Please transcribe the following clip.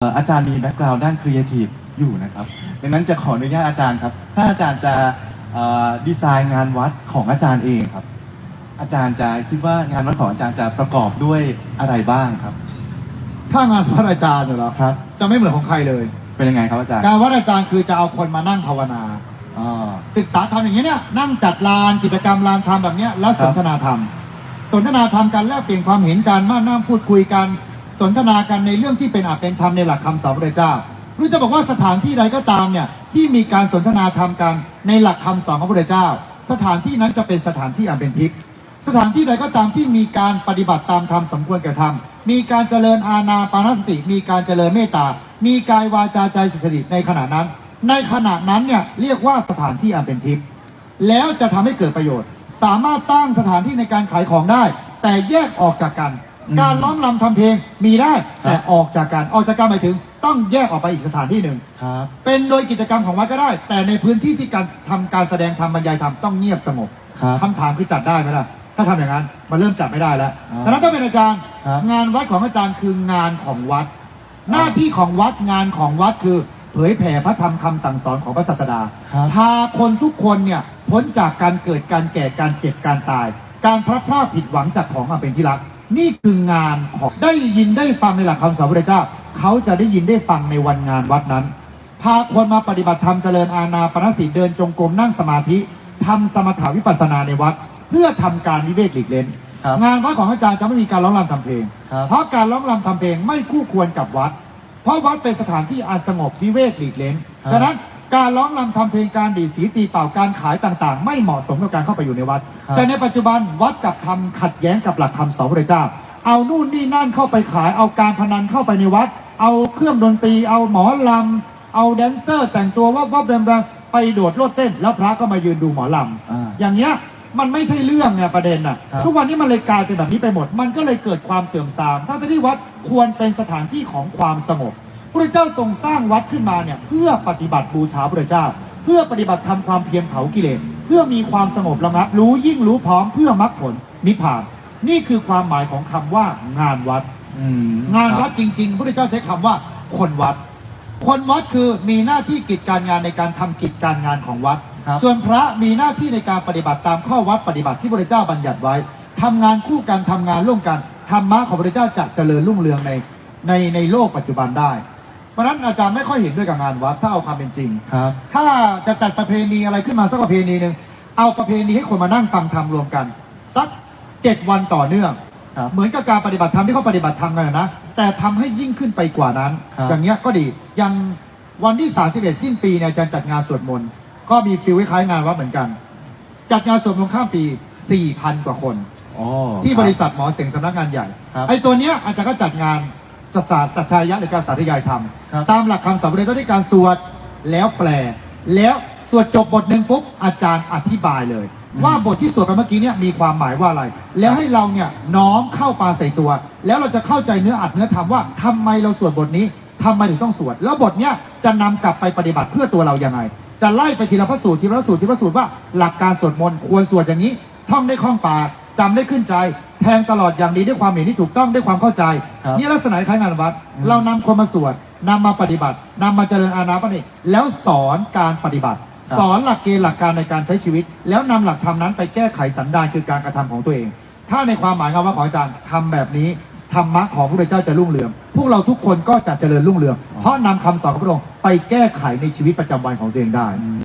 เอ่ออาจารย์มีแบ็กกราวด์ด้านครีเอทีฟอยู่นะครับดังนั้นจะขออนุญาตอาจารย์ครับ ถ้าอาจารย์จะเอ่อดีไซน์งานวัดของอาจารย์เองครับ อาจารย์จะคิดว่างานวัดของอาจารย์จะประกอบด้วยอะไรบ้างครับ ถ้างานวัดอาจารย์เนี่ยเหรอครับ จะไม่เหมือนของใครเลย เป็นยังไงครับอาจารย์การวัดอาจารย์คือจะเอาคนมานั่งภาวนาอ๋อศึกษาธรรมอย่างนี้ยเนี่ยนั่งจัดลานกิจกรรมลานธรรมแบบเนี้ยแล้วครัสบนทนาธรรม สนทนาธรรมกันแลกเปลี่ยนความเห็นกันมานั่งพูดคุยกัน สนทนากันในเรื่องที่เป็นอาจเป็นธรรมในหลักคำสอนพระเจ้าหรือจะบอกว่าสถานที่ใดก็ตามเนี่ยที่มีการสนทนาธรรมกันในหลักคำสอนของพระเจ้า สถานที่นั้นจะเป็นสถานที่อันเป็นทิพย์สถานที่ใดก็ตามที่มีการปฏิบัติตามธรรมสมควรแก่ธรรมมีการเจริญอาณาปานสติ มีการเจริญเมตตา มีกายวาจาใจสุจริตในขณะนั้น ในขณะนั้นเนี่ยเรียกว่าสถานที่อันเป็นทิพย์แล้วจะทำให้เกิดประโยชน์ สามารถตั้งสถานที่ในการขายของได้ แต่แยกออกจากกัน การร้องรำทำเพลงมีได้ครับแต่ออกจากกันออกจากกันหมายถึง ต้องแยกออกไปอีกสถานที่หนึ่งครับ เป็นโดยกิจกรรมของวัดก็ได้ แต่ในพื้นที่ที่การทำการแสดงธรรมบรรยายธรรมต้องเงียบสงบครับคำถามคือจัดได้ไหมล่ะถ้าทำอย่างนั้นมันเริ่มจัดไม่ได้แล้วอ๋อแต่นั้นถ้าเป็นอาจารย์ครับงานวัดของอาจารย์คืองานของวัด หน้าที่ของวัดงานของวัดคือ เผยแผ่พระธรรมคำสั่งสอนของพระศาสดาครับพาคนทุกคนเนี่ยพ้นจากการเกิดการแก่การเจ็บการตาย การพลัดพรากผิดหวังจากของอันเป็นที่รัก นี่คืองานของได้ยินได้ฟังในหลักคำสอนพระเจ้า เขาจะได้ยินได้ฟังในวันงานวัดนั้น พาคนมาปฏิบัติธรรมเจริญอาณาปณสติเดินจงกรมนั่งสมาธิทำสมถาวิปัสสนาในวัด เพื่อทำการวิเวกหลีกเล่นครับงานวัดของอาจารย์จะไม่มีการร้องรำทำเพลง ครับ เพราะการร้องรำทำเพลงไม่คู่ควรกับวัด เพราะวัดเป็นสถานที่อันสงบวิเวกหลีกเล้นครับ ดังนั้น การร้องรำทำเพลงการดีดสีตีเป่าการขายต่างๆ ไม่เหมาะสมกับการเข้าไปอยู่ในวัด ครับ แต่ในปัจจุบันวัดกับทำขัดแย้งกับหลักคำสอนพระเจ้า เอานู่นนี่นั่นเข้าไปขายเอาการพนันเข้าไปในวัด เอาเครื่องดนตรี เอาหมอลำเอาแดนเซอร์ แต่งตัวว่าว่าแบมแบมไปโดดโลดเต้น แล้วพระก็มายืนดูหมอลำ อ่า อย่างเงี้ยมันไม่ใช่เรื่องไงประเด็นน่ะ ครับทุกวันนี้มันเลยกลายเป็นแบบนี้ไปหมด มันก็เลยเกิดความเสื่อมทรามทั้งที่วัดควรเป็นสถานที่ของความสงบ พระเจ้าทรงสร้างวัดขึ้นมาเนี่ยเพื่อปฏิบัติบูชาพระเจ้า เพื่อปฏิบัติทำความเพียรเผากิเลสเพื่อมีความสงบระงับ รู้ยิ่งรู้พร้อมเพื่อมรรคผลนิพพาน นี่คือความหมายของคำว่างานวัดอืมงานวัดครับจริง ๆ พระเจ้าใช้คำว่าคนวัด คนวัดคือมีหน้าที่กิจการงานในการทำกิจการงานของวัดครับส่วนพระมีหน้าที่ในการปฏิบัติตามข้อวัดปฏิบัติที่พระเจ้าบัญญัติไว้ทำงานคู่กันทำงานร่วมกันธรรมะของพระเจ้าจะเจริญรุ่งเรืองในในในโลกปัจจุบันได้ เพราะฉะนั้นอาจารย์ไม่ค่อยเห็นด้วยกับงานวัดถ้าเอาความเป็นจริง ครับ ถ้าจะจัดประเพณีอะไรขึ้นมาสักประเพณีหนึ่งเอาประเพณีให้คนมานั่งฟังธรรมรวมกัน สักเจ็ดวันต่อเนื่อง ครับ เหมือนกับการปฏิบัติธรรมที่เขาปฏิบัติธรรมกันนะ แต่ทำให้ยิ่งขึ้นไปกว่านั้น ครับ อย่างเงี้ยก็ดีอย่างวันที่ 31 สิ้นปีเนี่ยอาจารย์จัดงานสวดมนต์ก็มีฟิลคล้ายๆงานวัดเหมือนกัน จัดงานสวดมนต์ข้ามปี 4,000 กว่าคน อ๋อที่คบริษัทหมอเสงสำนักงานใหญ่ครับ ไอ้ตัวเนี้ยอาจารย์ก็จัดงาน จัดสาจัดชายะหรือการสาธยายธรรม ครับ ตามหลักคำสอนพระเจ้าด้วยการสวดแล้วแปล แล้วสวดจบบทหนึ่งปุ๊บอาจารย์อธิบายเลยอืมว่าบทที่สวดไปเมื่อกี้เนี่ยมีความหมายว่าอะไร แล้วให้เราเนี่ยน้อมเข้าปาใส่ตัว แล้วเราจะเข้าใจเนื้ออัดเนื้อธรรมว่าทำไมเราสวดบทนี้ทำไมถึงต้องสวด แล้วบทเนี้ยจะนำกลับไปปฏิบัติเพื่อตัวเรายังไง จะไล่ไปทีละพระสูตรทีละพระสูตรทีละพระสูตรว่าหลักการสวดมนต์ควรสวดอย่างนี้ ท่องได้คล่องปากจำได้ขึ้นใจ แทงตลอดอย่างดีด้วยความเห็นที่ถูกต้องด้วยความเข้าใจ ครับนี่ลักษณะคล้ายงานวัด อืม เรานำคนมาสวดนำมาปฏิบัตินำมาเจริญอาณาปณิแล้วสอนการปฏิบัติครับสอนหลักเกณฑ์หลักการในการใช้ชีวิต แล้วนำหลักธรรมนั้นไปแก้ไขสันดานคือการกระทำของตัวเอง ถ้าในความหมายคำว่าของอาจารย์ทำแบบนี้ธรรมะของพระพุทธเจ้าจะรุ่งเรือง พวกเราทุกคนก็จะเจริญรุ่งเรือง เพราะนำคำสอนของพระองค์ไปแก้ไขในชีวิตประจำวันของตัวเองได้